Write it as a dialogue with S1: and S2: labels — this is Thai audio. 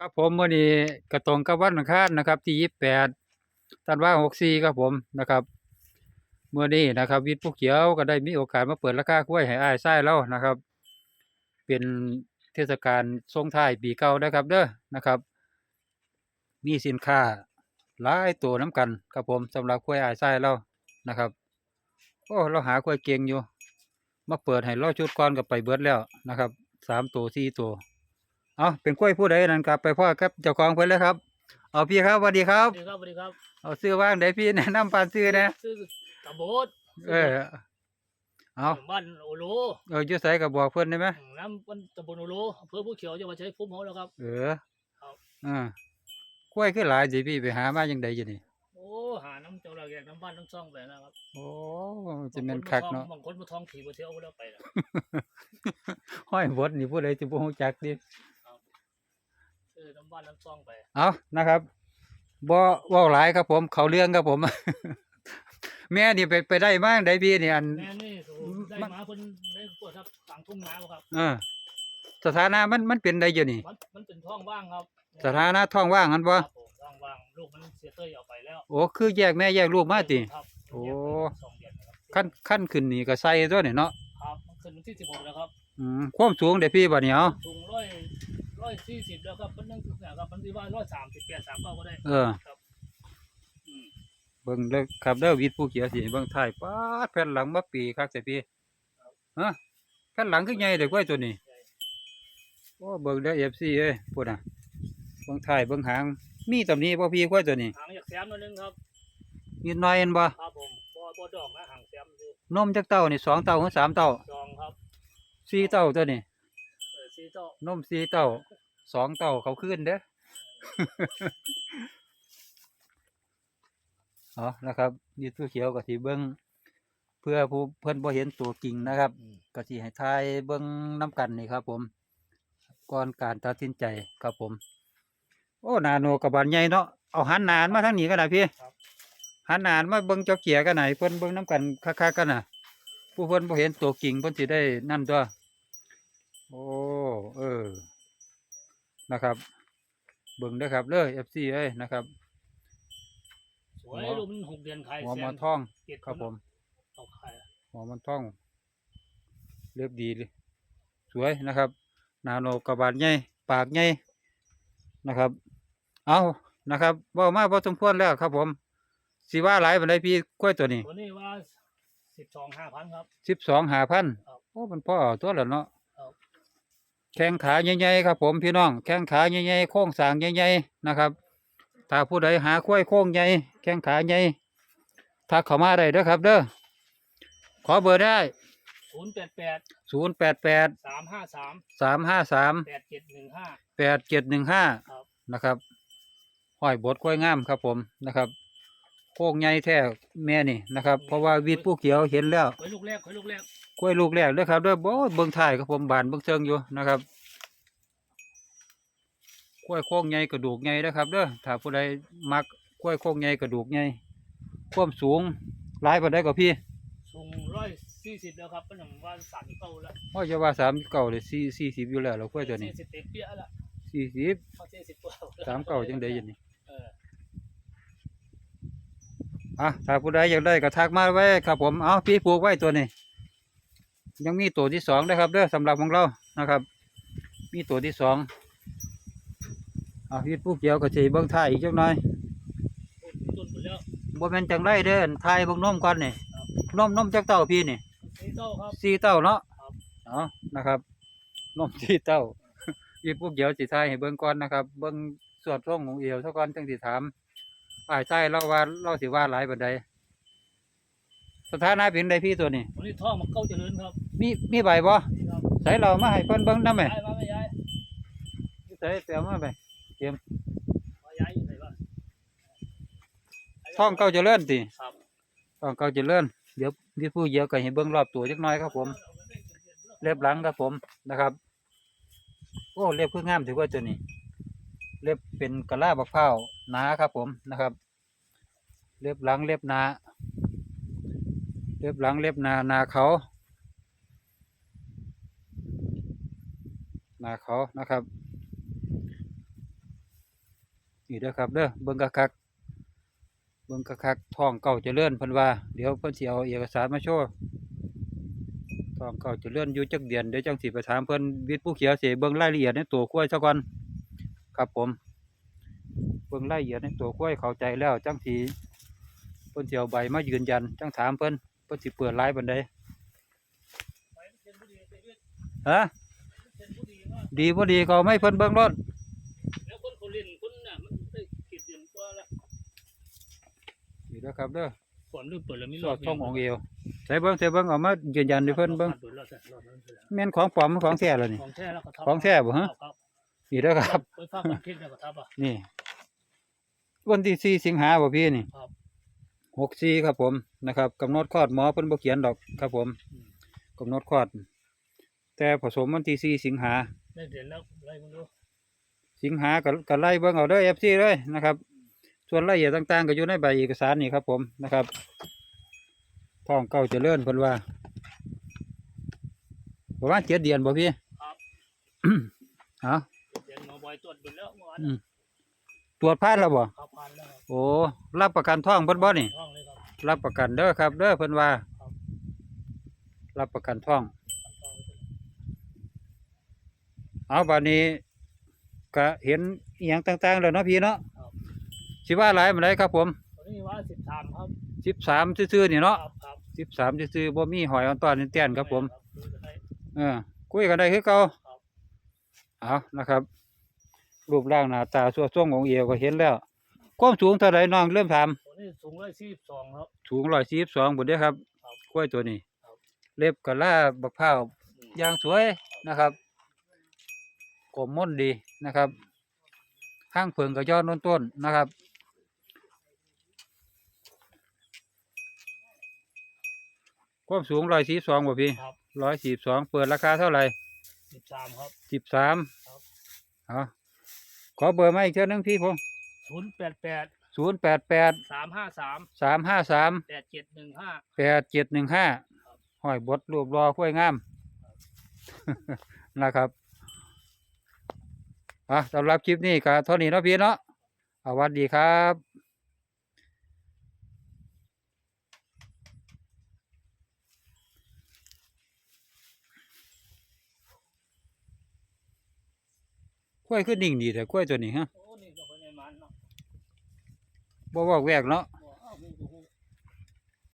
S1: ครับผมมื่อนี้กระตรงกับวันอังคารนะครับที่ยี่สิบแปดธันวาหกสี่ครับผมนะครับเมื่อนี้นะครับ วิทย์ผู้เขียวก็ได้มีโอกาสมาเปิดราคากล้วยให้อ้ายไส้แล้วนะครับ เป็นเทศกาลส่งท้ายปีเก่านะครับ เด้อนะครับ มีสินค้าหลายตัวน้ำกันครับผมสำหรับกล้วยอ้ายไส้แล้วนะครับโอ้เราหากล้วยเก่งอยู่ มาเปิดให้เราชุดก่อนกับไปเบิดแล้วนะครับสามตัวสี่ตัว เอาเป็นกล้วยผู้ใดนั่นครับ ไปพ่อครับเจ้าของเพิ่นเลยครับ เอาพี่ครับสวัสดีครับ
S2: สวัสดีครับสวัสดีครับ
S1: เอาซื้อว่างได้พี่แนะนำปานซื้อนะ
S2: ชื่อกระโบด
S1: เออเอา
S2: บ้านโอโล
S1: เอออยู่ไสก็บอกเพิ่นได้ไหม
S2: น้ำบ้านตำบลโอโลอำเภอผู้เขียวจังหวัดชัยภูมิของเราครับ
S1: เออ
S2: ครับ
S1: อ่ากล้วยคือหลายสิพี่ไปหามาจังไดอยู่นี่
S2: โอ้หาน้ำเจ้าเราแยกน้ำบ้านน้ำซ่องไปนะครับ
S1: โอ้จะแม่นคักเนาะ
S2: บางคนมาทองขี่มาเที่ยวแล้วไปนะ
S1: ห้อยบดนี่ผู้ใดสิบ่ฮู้จักดิ
S2: เออน้ำบ้านน้ำซ่องไป
S1: เอานะครับบ่เว้าหลายครับผม เขาเรื่องครับผม แม่นี่ไปไปได้มาจั่งใดพี่นี่อัน
S2: แม่นี่สูได้
S1: มัน
S2: มาคนได้ปวดครับกลางทุ่งนาบ่ครับ
S1: เออสถานะมันมันเป็นได้อยู่นี่
S2: มันมันเป็นท้องว่างครับ
S1: สถานะท้องว่างกันบ่
S2: ครับผมท้องว่างลูกมันเสียเต้ยเอาไปแล้ว
S1: โอ้คือแยกแม่แยกลูกมาติ
S2: ครับ
S1: โอ้
S2: สองเดือนนะครับ
S1: ขั้นขั้นขึ้นนี่ก็ใส่ตัวนี่เนาะ
S2: ครับมันขึ้นวันที่สิบหกแล้วครับ
S1: อืมความสูงเด้พี่บัดนี้เอา
S2: สูงร้อย ร้อยสี่สิบแล้วครับมันนั่งถึงเนี่ยครับมันที่ว่าร้อยสามสิบแปดสามเก้าก็ได้
S1: เออ
S2: ครับอืม
S1: เบิ่งเด้อครับเด้อวิทย์ผู้เขียวสิเบิ่งท้ายป๊าดแผ่นหลังมาปีคักแต่พี่ฮะแผ่นหลังคือใหญ่เด้อกล้วยตัวนี้โอ้เบิ่งเด้อ FC เอ้ยพูดน่ะเบิ่งท้ายเบิ่งหาง มีตำหนี้บ่พี่กล้วยตัวนี้
S2: หางอยากแซมนิดนึงครับ
S1: นิดหน่อยเห็นบ่
S2: ครับผมบ่บ่ดอกนะหางแซมคือน
S1: มจักเต้านี่สองเต้าหรือสามเต้า
S2: ดองครับ
S1: สี่เต้าตัวนี้
S2: เออซีเจ้าน
S1: มสี่เต้าสองเต้าเขาขึ้นเด้อ เอานะครับวิทย์ผู้เขียวก็สิเบิ่งเพื่อผู้เพิ่นบ่เห็นตัวจริงนะครับก็สิให้ทายเบิ่งน้ำกันนี่ครับ ผมก่อนการตัดสินใจครับผม โอ้นาโนกับบานใหญ่เนาะเอาหันหนานมาทางนี้กันนะพี่หันหนานมาเบิ่งเจ้าเกียกันไหนเพิ่นเบิ่งน้ำกันคักๆกันน่ะ ผู้เพิ่นบ่เห็นตัวจริงเพิ่นสิได้นั่นตัวโอ้เออ นะครับเบิ่งเด้อครับเด้อ FC เอ้ยนะครับ
S2: สวย
S1: หัว
S2: ลูกมันหกเดือนไข่
S1: หัว
S2: แซ
S1: มั
S2: ม
S1: นท่อง
S2: เจ็ด
S1: ครับผม
S2: เอาไข่
S1: หัวมันท่อง เรียบดีเลยสวยนะครับนาโนกระบาดใหญ่ปากใหญ่นะครับ เอานะครับเว่ามาพอสมควรแล้วครับ ผมสิว่าหลายปานใดพี่กล้วยตัวนี้
S2: ตัวนี้ว่าสิบสองห้าพันครับ
S1: สิบสองหาพัน
S2: ครับ
S1: โอ้มันพ่อตัวแล้วเนาะ
S2: ครับ
S1: แข้งขาใหญ่ๆครับ ผมพี่น้องแข้งขาใหญ่ๆโค้งสร้างใหญ่ๆนะครับ ถ้าผู้ใดหากล้วยโค้งใหญ่แข้งขาใหญ่ทักเข้ามาได้เด้อครับ เด้อขอเบอร์ได้
S2: ศูนย์แปดแปด
S1: ศูนย์แปดแปด
S2: สามห้าสาม
S1: สามห้าสาม
S2: แปดเจ็ดหนึ่งห้า
S1: แปดเจ็ดหนึ่งห้า
S2: ครับ
S1: นะครับห้อยบดกล้วยงามครับ ผมนะครับโค้งใหญ่แท้แม่นี่นะครับ เพราะว่าวิทย์ผู้เขียวเห็นแล้ว
S2: ไว้ลูกแรกไว้ลูกแรก
S1: กล้วยลูกแรกเด้อครับเด้อบ่เบิ่งถ่ายครับผมบานเบิ่งเชิงอยู่นะครับกล้วยโค้งใหญ่กระดูกใหญ่เด้อครับเด้อถ้าผู้ใดมักกล้วยโค้งใหญ่กระดูกใหญ่ความสูงหลายปานใดก็พี่
S2: สูงร้อยสี่สิบแล้วครับเป็นหนึ่งว่าสามเก้าแล้ว
S1: ว่าจะว่าสามเก้าเลยสี่สี่สิบอยู่แล้วเรากล้วยตัวนี้
S2: สี่สิบเต็มเปี้ยแล้ว
S1: สี่สิบ
S2: พอสี่สิบตัวแล้ว
S1: สามเก้าจังได้อยันนี่
S2: เออ
S1: อะถ้าผู้ใดอยากได้ก็ทักมาไว้ครับผมเอาพี่ปลูกไว้ตัวนี้ ยังมีตัวที่สองนะครับเด้อสำหรับของเรานะครับ มีตัวที่สองเอาพี่ผู้เกี่ยวก็จะเบิ่งถ่ายอีกจักหน่อย
S2: ตุนหมดแล้ว
S1: บ่แม่นจังไรเด้อถ่ายเบิ่งนมก่อนนี่นมนมจักเต้าพี่นี่
S2: สี่เต้าครับ
S1: สี่เต้าเนาะ
S2: ครับ
S1: เอานะครับนมสี่เต้าพี่ผู้เกี่ยวสิถ่ายให้เบิ่งก่อนนะครับ เบิ่งสวดร่องของเอวซะก่อนจังสิถามอ้ายใต้เราว่าเราสิว่าหลายปานใด สถานะเป็นใดพี่ตัวนี้
S2: วันนี้ท่อมาเข้าเจริญครับ
S1: มีมีใบบ่
S2: นี่ครับ
S1: ใส่เรามาให้เพิ่นเบิ่งนำแหม
S2: ย้ายมาไม่ย้าย
S1: ใส่เตียวมาไป
S2: มาย้ายอยู่ไหนบ้าง
S1: ท้องเก่าเจริญติ
S2: ครับ
S1: ท้องเก่าเจริญเดี๋ยวพี่ผู้เหี่ยวก็ให้เบิ่งรอบตัวจักหน่อยครับผม เล็บหลังครับผมนะครับ โอ้เล็บคืองามถือว่าตัวนี้ เล็บเป็นกะลาบักพร้าวหนาครับผมนะครับ เล็บหลังเล็บหนา เล็บหลังเล็บนานาเขา นาเขานะครับนี่เด้อครับเด้อเบิ่งคักเบิ่งคักท้องเก่าจะเจริญเพิ่นว่าเดี๋ยวเพิ่นสิเอาเอกสารมาโชว์ท้องเก่าจะเจริญอยู่จักเดือนเดี๋ยวจังสิไปถามเพิ่นวิทย์ผู้เขียวสิเบิ่งรายละเอียดในตัวกล้วยซะก่อนครับผมเบิ่งรายละเอียดในตัวกล้วยเข้าใจแล้วจังสิเพิ่นเสิเอาใบมายืนยันจังถามเพิ่น เพิ่นสิเปิดรายบันได
S2: ไปเซ็นบุรีไปเรื่อย
S1: ฮะ
S2: เซ็นบุรีว่า
S1: ดีบ่ดีก็เอาไม่เพิ่นเบิ่งรถ
S2: แล้วคนเขาเล่นคนน่ะมันได้กิจเดือนกว่าละ
S1: นี่เด้อครับเด้อ
S2: ฝนลืมเปิดแล้วมี
S1: สอดท่องของเอวใส่เบิ่งใส่เบิ่งเอามายืนยันให้เพิ่นเบิ่ง
S2: เปิดแล้วแต่รอดแล้วเสร็จแล้ว
S1: แม่นของปลอมหรือของแท้ล่ะนี่
S2: ของแท้แล้วก็ทับ
S1: ของแท้บ่ฮะ
S2: ครับ
S1: นี่เด้อครับ
S2: ไปฝากคนคิดแล้วก็ทับอะ
S1: นี่วันที่สี่สิงหาบ่พี่นี่
S2: ครับ
S1: หกสี่ครับผมนะครับกำหนดคลอดหมอเพิ่นบ่เขียนดอกครับผม
S2: อืม
S1: กำหนดคลอด แต่ผสมวันที่สี่สิงหา
S2: ได้เดือนแล้วไล่มึงดู
S1: สิงหาก็ก็ไล่เบิ่งเอาเด้อ FC เลยนะครับ ส่วนรายละเอียดต่างๆ ก็อยู่ในใบเอกสารนี่ครับผมนะครับท้องเก่าเจริญเพิ่นว่าประมาณเจ็ดเดือนบ่พี่
S2: ครับ
S1: เอา
S2: เดือนหมอบอยตรวจดูแล้วเมื่อวาน
S1: อืม ตรวจพลาดแล้วบ่
S2: ขับผ่านแล้วครับ
S1: โอ้รับประกันท้องเพิ่นบ่นี่
S2: ท้องเลยครับ
S1: รับประกันเด้อครับ เด้อเพิ่นว่า
S2: ครับ
S1: รับประกันท้อง
S2: ท้องเลย
S1: เอาบัดนี้ ก็เห็นอีหยังต่างๆ แล้วเนาะพี่เนาะ
S2: ครับ
S1: สิว่าหลายมื้อใดครับผม
S2: วันนี้ว่าสิบสามครับ
S1: 13ซื่อๆนี่เนาะ
S2: ครับครับ
S1: 13ซื่อๆบ่มีหอยอ่อนตอนนี่เตี้ยนครับผม
S2: คุยกันได้
S1: เออคุยกันได้คือเก่า
S2: ครับ
S1: เอานะครับ รูปร่างหน้าตาส่วนทรงของเอวก็เห็นแล้ว ความสูงเท่าไรน้องเริ่มถาม
S2: วันนี้สูงร้อยสี่สิบสองครับ
S1: สูง142บ่เด้อครับ
S2: ครับ
S1: กล้วยตัวนี้
S2: ครับ
S1: เล็บกะลาบักพร้าว
S2: อืม
S1: อย่างสวยนะครับกลมม่นดีนะครับข้างเพิงกับยอดโน้นต้นนะครับ ความสูงร้อยสี่สองบ่พี่
S2: ครับ
S1: ร้อยสี่สองเปิดราคาเท่าไหร่
S2: สิบสามครับ
S1: สิบสาม
S2: ครับ
S1: เอา ขอเบอร์มาอีกเท่านึงพี่ผม
S2: ศูนย์แปดแปด
S1: ศูนย์แปดแปด
S2: สามห้าสาม
S1: สามห้าสาม
S2: แปดเจ็ดหนึ่งห้า
S1: แปดเจ็ดหนึ่งห้า
S2: ครับ
S1: ห้อยบดรูปรอคุ้วยงามนะครับอะสำหรับคลิปนี้ก็เท่านี้เนาะพี่เนาะสวัสดีครับ ล้วยขึ้นนิ่งดีแต่กล้วยตัวนี้ฮะ
S2: โอ้นี่ก็คนในมันเนาะ
S1: บ่บอกแวกเนาะ